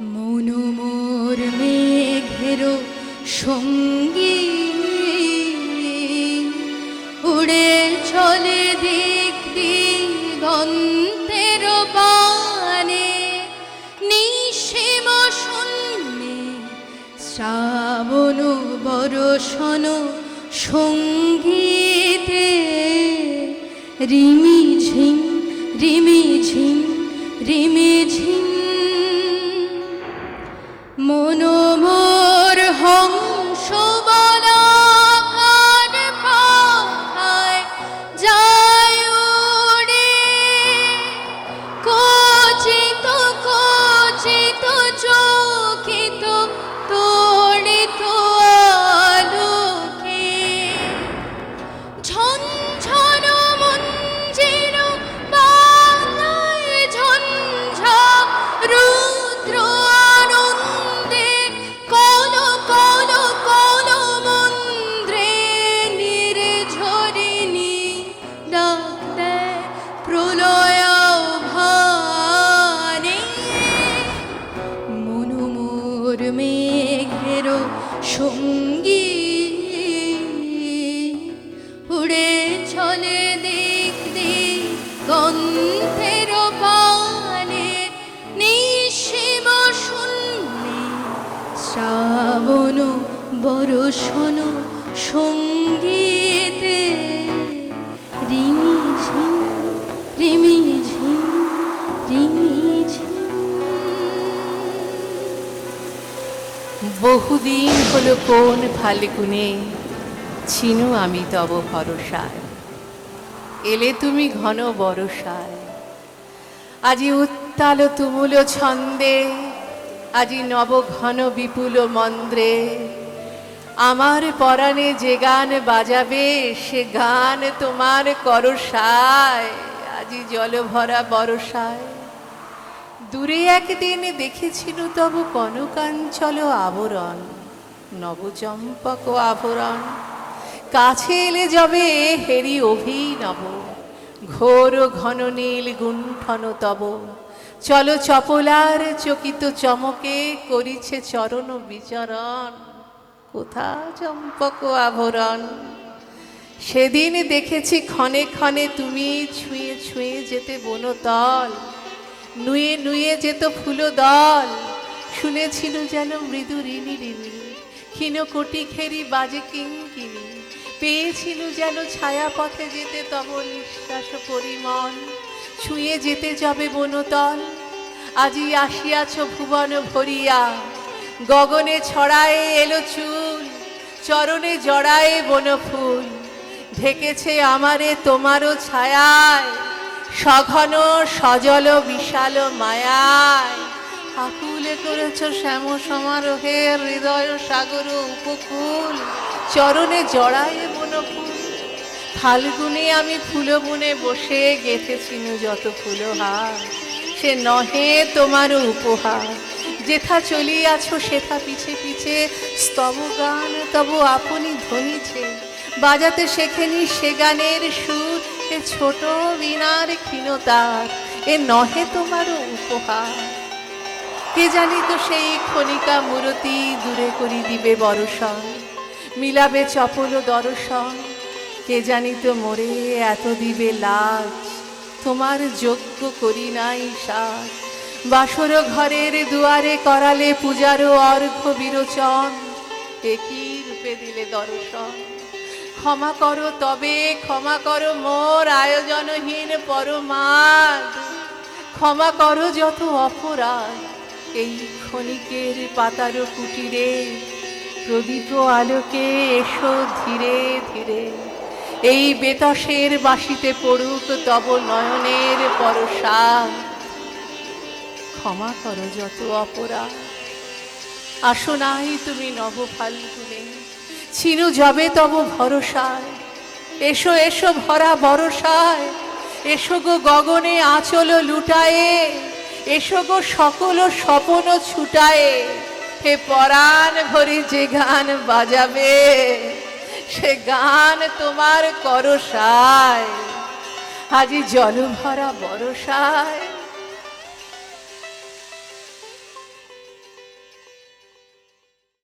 মনোমোর মেঘেরো সঙ্গী উড়ে চলে দিক দিগন্তের পানে নিঃসীম শূন্যে শ্রাবণ বরষণ সঙ্গীতে। রিমি ঝিম, রিমি মনোমোর মনোমোর মেঘের সঙ্গী উড়ে চলে দিক দিক গন্ধের পানে নিঃসীম শূন্যে শ্রাবণ বরষণ সঙ্গীতে রিমি রিমি বহুদিন হলো কোন ফাল্গুনে? ছিনু আমি তব ভরসায়। এলে তুমি ঘন বরসায়। আজি উত্তাল তুমুল ছন্দে, আজি নব ঘন বিপুল মন্দ্রে আমার পরাণে যে গান বাজাবে, সে গান তোমার করসায়। আজি জল ভরা বরসায়। দূরে একদিন দেখেছিল তব কনকাঞ্চল আবরণ, নবচম্পক আভরণ কাছে এলে যাবে হেরি অভিনব, ঘোর ঘন নীল গুণ্ঠন তব। চল চপলার চকিত চমকে করিছে চরণ বিচরণ, কোথা চম্পক আভরণ সেদিন দেখেছি ক্ষণে ক্ষণে তুমি ছুঁয়ে ছুঁয়ে যেতে বনতল নুয়ে নুয়ে যেত ফুলো দল। শুনেছিল যেন মৃদু ঋণী ঋণী ক্ষীণ কোটি খেরি বাজে কিঙ্কিনি। পেয়েছিল যেন ছায়া পথে যেতে তব নিঃশ্বাস পরিমল। ছুঁয়ে যেতে যাবে বনতল। আজি আসিয়াছ ভুবন ভরিয়া। গগনে ছড়ায়ে এলো চুল। চরণে জড়ায়ে বনফুল। ঢেকেছে আমারে তোমারও ছায়ায়। সঘন, সজল, বিশাল মায়ায়। আকুলে করেছ শ্যাম সমারোহে হৃদয় সাগর উপকূল। চরণে জড়ায় বনফুল ফাল্গুনে আমি ফুল বুনে বসে গেঁথেছিনু যত ফুলহার সে নহে তোমার উপহার। যেথা চলিয়াছ সেথা পিছে পিছে। স্তব গান তব আপনি ধ্বনিছে। বাজাতে শেখেনি সে গানের সুর। এ ছোট বিনার ক্ষীণতার, এ নহে তোমার উপহার। কে জানি তো সেই ক্ষণিকা মূরতি দূরে করি দিবে বরষণ মিলাবে চপল দর্শন। কে জানি তো মোরে এত দিবে লাজ, তোমার যোগ্য করি নাই সাজ। বাসর ঘরের দুয়ারে করালে পূজারও অর্ঘ বিরোচন একই রূপে দিলে দর্শন? ক্ষমা করো, তবে ক্ষমা করো মোর আয়োজনহীন পরমাদ ক্ষমা করো যত অপরাধ, এই ক্ষণিকের পাতার কুটিরে। প্রদীপ আলোকে এসো ধীরে ধীরে। এই বেতসের বাসিতে পড়ুক তব নয়নের পরশা। ক্ষমা করো যত অপরাধ। আসো নাই তুমি নব ফাল্গুনে। ছিনু যাবে তব ভরসায়। এসো এসো ভরা বরসায়। এসো গো গগনে আঁচল লুটায়ে। এসো গো সকল স্বপন ছুটায়ে। হে পরাণ ভরি যে গান বাজাবে, সে গান তোমার করসায়। আজি জল ভরা বরসায়